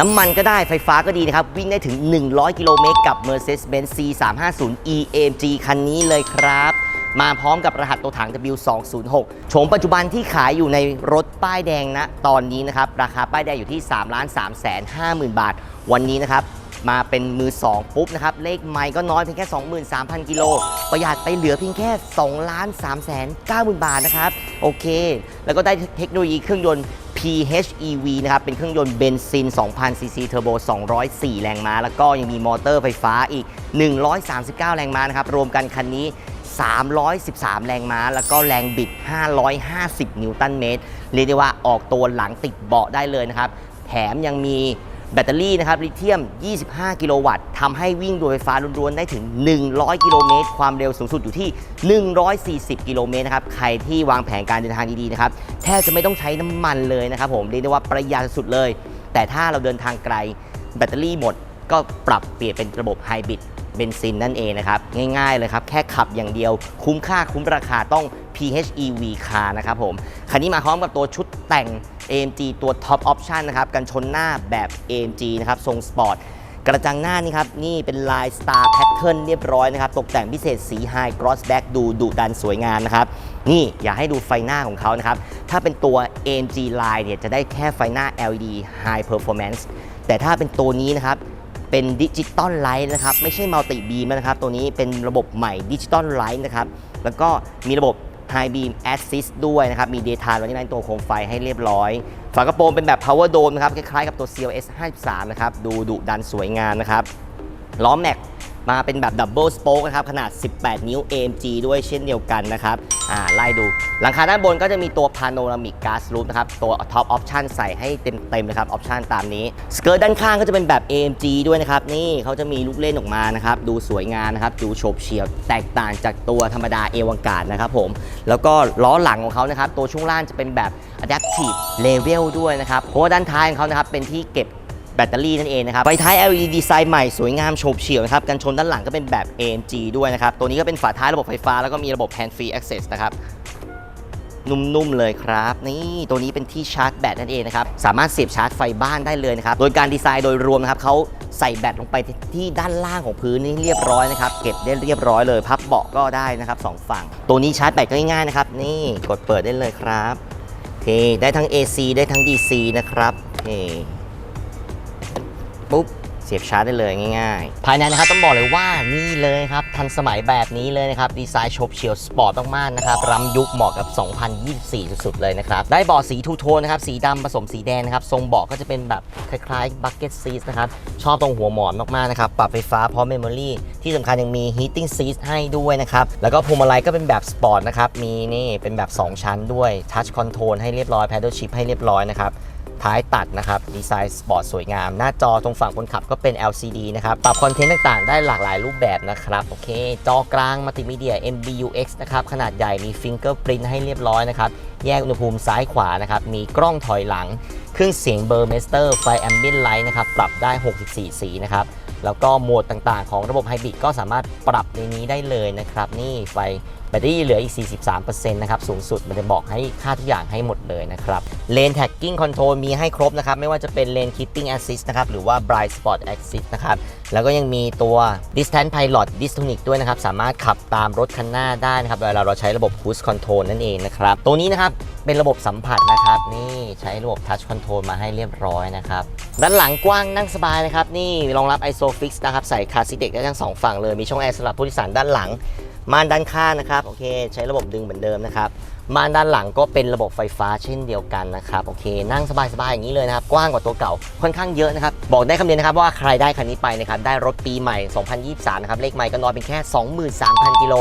น้ำมันก็ได้ไฟฟ้าก็ดีนะครับ วิ่งได้ถึง 100 กิโลเมตรกับ Mercedes-Benz C350 EAMG คันนี้เลยครับ มาพร้อมกับรหัสตัวถัง W206 โฉมปัจจุบันที่ขายอยู่ในรถป้ายแดงนะ ตอนนี้นะครับ ราคาป้ายแดงอยู่ที่3 3 5 0 0 0 บาท วันนี้นะครับมาเป็นมือ 2 ปุ๊บนะครับ เลขไม่ก็น้อยเพียงแค่ 23,000 กิโล ประหยัดไปเหลือเพียงแค่2ล้าน3แสน9หมื่นบาทนะครับ โอเค แล้วก็ได้เทคโนโลยีเครื่องยนต์ PHEV นะครับ เป็นเครื่องยนต์เบนซิน 2,000 ซีซีเทอร์โบ 204 แรงม้า แล้วก็ยังมีมอเตอร์ไฟฟ้าอีก 139 แรงม้านะครับ รวมกันคันนี้ 313 แรงม้า แล้วก็แรงบิด 550 นิวตันเมตร เรียกได้ว่าออกตัวหลังติดเบาะได้เลยนะครับ แถมยังมี แบตเตอรี่นะครับลิเธียม 25 กิโลวัตต์ทำให้วิ่งโดยไฟฟ้าล้วนๆ ได้ถึง 100 กิโลเมตร ความเร็วสูงสุดอยู่ที่ 140 กิโลเมตรนะครับ ใครที่วางแผนการเดินทางดีๆ นะครับ แทบจะไม่ต้องใช้น้ำมันเลยนะครับผม เรียกได้ว่าประหยัดสุดเลย แต่ถ้าเราเดินทางไกล แบตเตอรี่หมด ก็ปรับเปลี่ยนเป็นระบบไฮบริดเบนซินนั่นเองนะครับ ง่ายๆเลยครับ แค่ขับอย่างเดียว คุ้มค่าคุ้มราคาต้อง PHEV car นะครับผม คันนี้มาพร้อมกับตัวชุดแต่ง AMG ตัว Top Option นะครับกันชนหน้าแบบ AMG นะครับทรงสปอร์ตกระจังหน้านี่ครับ นี่เป็นลาย Star Pattern เรียบร้อยนะครับ ตกแต่งพิเศษสี High Gloss Black ดูดุดันสวยงามนะครับ นี่อยากให้ดูไฟหน้าของเขานะครับ ถ้าเป็นตัว AMG Line เนี่ยจะได้แค่ไฟหน้า LED High Performance แต่ถ้าเป็นตัวนี้นะครับ เป็นดิจิตอลไลท์นะครับ ไม่ใช่มัลติบีมนะครับ ตัวนี้เป็นระบบใหม่ดิจิตอลไลท์นะครับ แล้วก็มีระบบ High Beam Assist ด้วยนะครับ มี Daytime Running Light ตัวโคมไฟให้เรียบร้อย ฝากระโปรงเป็นแบบ Power Dome นะครับ คล้ายๆกับตัว CLS 53 นะครับ ดูดุดันสวยงามนะครับ ล้อแม็ก มาเป็นแบบดับเบิลสโป๊กนะครับขนาด 18 นิ้ว AMG ด้วยเช่นเดียวกันนะครับอ่าไล่ดู หลังคาด้านบนก็จะมีตัว Panoramic Glass Roof นะครับ ตัว Top Option ใส่ให้เต็มๆนะครับออปชันตามนี้สเกิร์ตด้านข้างก็จะเป็นแบบ AMG ด้วยนะครับ นี่เขาจะมีลูกเล่นออกมานะครับ ดูสวยงามนะครับ ดูโฉบเฉี่ยวแตกต่างจากตัวธรรมดาเอวังการนะครับผมแล้วก็ล้อหลังของเขานะครับตัวช่วงล่างจะเป็นแบบ Adaptive Level ด้วยนะครับเพราะว่าด้านท้ายของเขานะครับเป็นที่เก็บ แบตเตอรี่นั่นเองนะครับไฟท้าย LED ดีไซน์ใหม่สวยงามโฉบเฉี่ยวนะครับกันชนด้านหลังก็เป็นแบบ AMG ด้วยนะครับ ตัวนี้ก็เป็นฝาท้ายระบบไฟฟ้าแล้วก็มีระบบ Hand Free Access นะครับนุ่มๆเลยครับ นี่ตัวนี้เป็นที่ชาร์จแบตนั่นเองนะครับ สามารถเสียบชาร์จไฟบ้านได้เลยนะครับ โดยการดีไซน์โดยรวมนะครับเขาใส่แบตลงไปที่ด้านล่างของพื้นนี่เรียบร้อยนะครับ เก็บได้เรียบร้อยเลย พับเบาะก็ได้นะครับสองฝั่ง ตัวนี้ชาร์จแบตก็ง่ายๆนะครับ นี่กดเปิดได้เลยครับโอเคได้ทั้ง AC ได้ทั้ง DC นะครับโอเค ปุ๊บเสียบชาร์จได้เลยง่ายๆ ภายในนะครับต้องบอกเลยว่านี่เลยครับ ทันสมัยแบบนี้เลยนะครับ ดีไซน์โฉบเฉียวสปอร์ตมากๆนะครับรำยุคเหมาะกับ 2024 สุดๆ เลยนะครับ ได้เบาะสีทูโทนนะครับ สีดำผสมสีแดงนะครับ ทรงเบาะก็จะเป็นแบบคล้ายๆบักเก็ตซีทนะครับ ชอบตรงหัวหมอนมากๆนะครับ ปรับไฟฟ้าพร้อมเมมโมรี่ที่สำคัญยังมี heating seat ให้ด้วยนะครับ แล้วก็พวงมาลัยก็เป็นแบบสปอร์ตนะครับมีนี่เป็นแบบ 2 ชั้นด้วยทัชคอนโทรลให้เรียบร้อย paddle shift ให้เรียบร้อยนะครับท้ายตัดนะครับดีไซน์สปอร์ตสวยงาม หน้าจอตรงฝั่งคนขับก็เป็น LCD นะครับ ปรับคอนเทนต์ต่างๆ ได้หลากหลายรูปแบบนะครับ โอเค จอกลางมัลติมีเดีย MBUX นะครับ ขนาดใหญ่มีฟิงเกอร์ปรินให้เรียบร้อยนะครับ แยกอุณหภูมิซ้ายขวานะครับมีกล้องถอยหลัง เครื่องเสียงเบอร์เมสเตอร์ไฟแอมเบียนไลท์นะครับปรับได้ 64 สีนะครับแล้วก็โหมดต่างๆ ของระบบไฮบริดก็สามารถปรับในนี้ได้เลยนะครับ นี่ไฟแบตเตอรี่เหลืออีก 43%นะครับ สูงสุดมันจะบอกให้ค่าทุกอย่างให้หมดเลยนะครับเลนแท็กกิ้งคอนโทรลมีให้ครบนะครับ ไม่ว่าจะเป็นเลนคิ p ปิ้งแอสซิสต์นะครับ หรือว่า Bright Spot Assist นะครับ แล้วก็ยังมีตัว Distance Pilot Distonic ด้วยนะครับ สามารถขับตามรถคันหน้าได้นะครับ เวลาเราใช้ระบบ Cruise Control นั่นเองนะครับ ตัวนี้นะครับเป็นระบบสัมผัสนะครับ นี่ใช้ระบบ Touch Control มาให้เรียบร้อยนะครับ ด้านหลังกว้างนั่งสบายนะครับ นี่รองรับ ISOFIX นะครับ ใส่คาซีเด็กได้ทั้งสองฝั่งเลย มีช่องแอร์สำหรับผู้โดยสารด้านหลังม่านด้านข้างนะครับ โอเค ใช้ระบบดึงเหมือนเดิมนะครับ ม่านด้านหลังก็เป็นระบบไฟฟ้าเช่นเดียวกันนะครับโอเค นั่งสบายๆอย่างนี้เลยนะครับ กว้างกว่าตัวเก่าค่อนข้างเยอะนะครับ บอกได้คำเดียวนะครับว่าใครได้คันนี้ไปนะครับได้รถปีใหม่ 2023 นะครับ เลขใหม่ก็น้อยเป็นแค่ 23,000 กิโล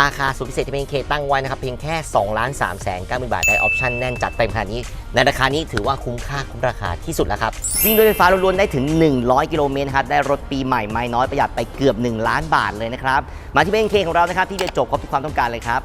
ราคาสุดพิเศษที่เป็นเคตั้งไว้นะครับเพียงแค่2ล้าน3แสน9หมื่นบาทได้ออปชั่นแน่นจัดเต็มขนาดนี้ ในราคานี้ถือว่าคุ้มค่าคุ้มราคาที่สุดแล้วครับวิ่งด้วยไฟฟ้าล้วนๆได้ถึง 100 กิโลเมตรนะครับได้รถปีใหม่ไม่น้อยประหยัดไปเกือบ 1 ล้านบาทเลยนะครับมาที่เบนเคของเรานะครับที่จะจบครบทุกความต้องการเลยครับ